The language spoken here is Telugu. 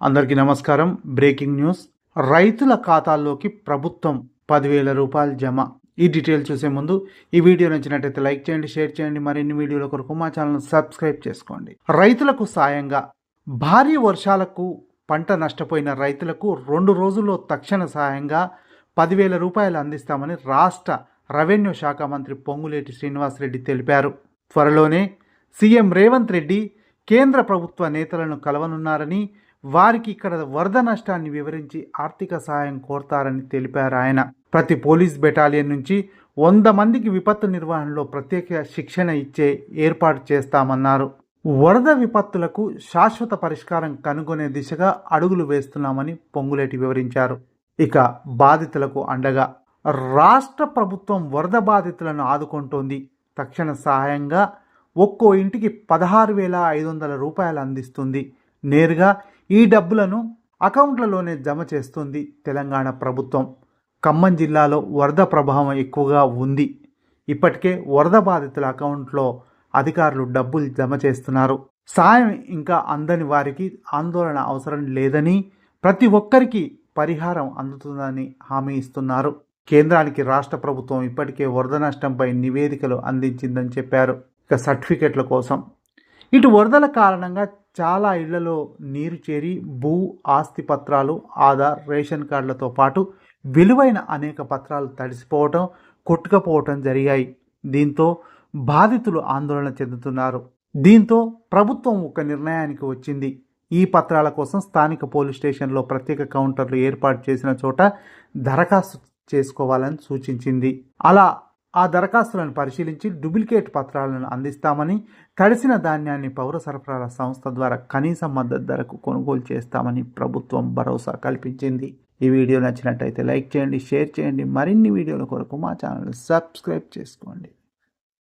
అందరికీ నమస్కారం. Breaking news. రైతుల ఖాతాల్లోకి ప్రభుత్వం పదివేల రూపాయలు జమ. ఈ డీటెయిల్ చూసే ముందు ఈ వీడియో నచ్చినట్టయితే లైక్ చేయండి షేర్ చేయండి మరిన్ని వీడియోల కొరకు మా ఛానల్ సబ్స్క్రైబ్ చేసుకోండి. రైతులకు సాయంగా భారీ వర్షాలకు పంట నష్టపోయిన రైతులకు రెండు రోజుల్లో తక్షణ సాయంగా పదివేల రూపాయలు అందిస్తామని రాష్ట్ర రెవెన్యూ శాఖ మంత్రి పొంగులేటి శ్రీనివాసరెడ్డి తెలిపారు. త్వరలోనే సీఎం రేవంత్ రెడ్డి కేంద్ర ప్రభుత్వ నేతలను కలవనున్నారని వారికి ఇక్కడ వరద నష్టాన్ని వివరించి ఆర్థిక సహాయం కోరతారని తెలిపారు ఆయన. ప్రతి పోలీస్ బెటాలియన్ నుంచి వంద మందికి విపత్తు నిర్వహణలో ప్రత్యేక శిక్షణ ఇచ్చే ఏర్పాటు చేస్తామన్నారు. వరద విపత్తులకు శాశ్వత పరిష్కారం కనుగొనే దిశగా అడుగులు వేస్తున్నామని పొంగులేటి వివరించారు. ఇక బాధితులకు అండగా రాష్ట్ర ప్రభుత్వం వరద బాధితులను ఆదుకుంటోంది. తక్షణ సహాయంగా ఒక్కో ఇంటికి పదహారు వేల ఐదు వందల రూపాయలు అందిస్తుంది. నేరుగా ఈ డబ్బులను అకౌంట్లలోనే జమ చేస్తుంది తెలంగాణ ప్రభుత్వం. ఖమ్మం జిల్లాలో వరద ప్రభావం ఎక్కువగా ఉంది. ఇప్పటికే వరద బాధితుల అకౌంట్లో అధికారులు డబ్బులు జమ చేస్తున్నారు. సాయం ఇంకా అందని వారికి ఆందోళన అవసరం లేదని ప్రతి ఒక్కరికి పరిహారం అందుతుందని హామీ ఇస్తున్నారు. కేంద్రానికి రాష్ట్ర ప్రభుత్వం ఇప్పటికే వరద నష్టంపై నివేదికలు అందించిందని చెప్పారు. ఇక సర్టిఫికెట్ల కోసం ఇటు వరదల కారణంగా చాలా ఇళ్ళలో నీరు చేరి భూ ఆస్తి పత్రాలు ఆధార్ రేషన్ కార్డులతో పాటు విలువైన అనేక పత్రాలు తడిసిపోవటం కొట్టుకపోవటం జరిగాయి. దీంతో బాధితులు ఆందోళన చెందుతున్నారు. దీంతో ప్రభుత్వం ఒక నిర్ణయానికి వచ్చింది. ఈ పత్రాల కోసం స్థానిక పోలీస్ స్టేషన్లో ప్రత్యేక కౌంటర్లు ఏర్పాటు చేసిన చోట దరఖాస్తు చేసుకోవాలని సూచించింది. అలా ఆ దరఖాస్తులను పరిశీలించి డూప్లికేట్ పత్రాలను అందిస్తామని తడిసిన ధాన్యాన్ని పౌర సరఫరాల సంస్థ ద్వారా కనీస మద్దతు ధరకు కొనుగోలు చేస్తామని ప్రభుత్వం భరోసా కల్పించింది. ఈ వీడియో నచ్చినట్టయితే లైక్ చేయండి షేర్ చేయండి. మరిన్ని వీడియోల కొరకు మా ఛానల్ సబ్స్క్రైబ్ చేసుకోండి.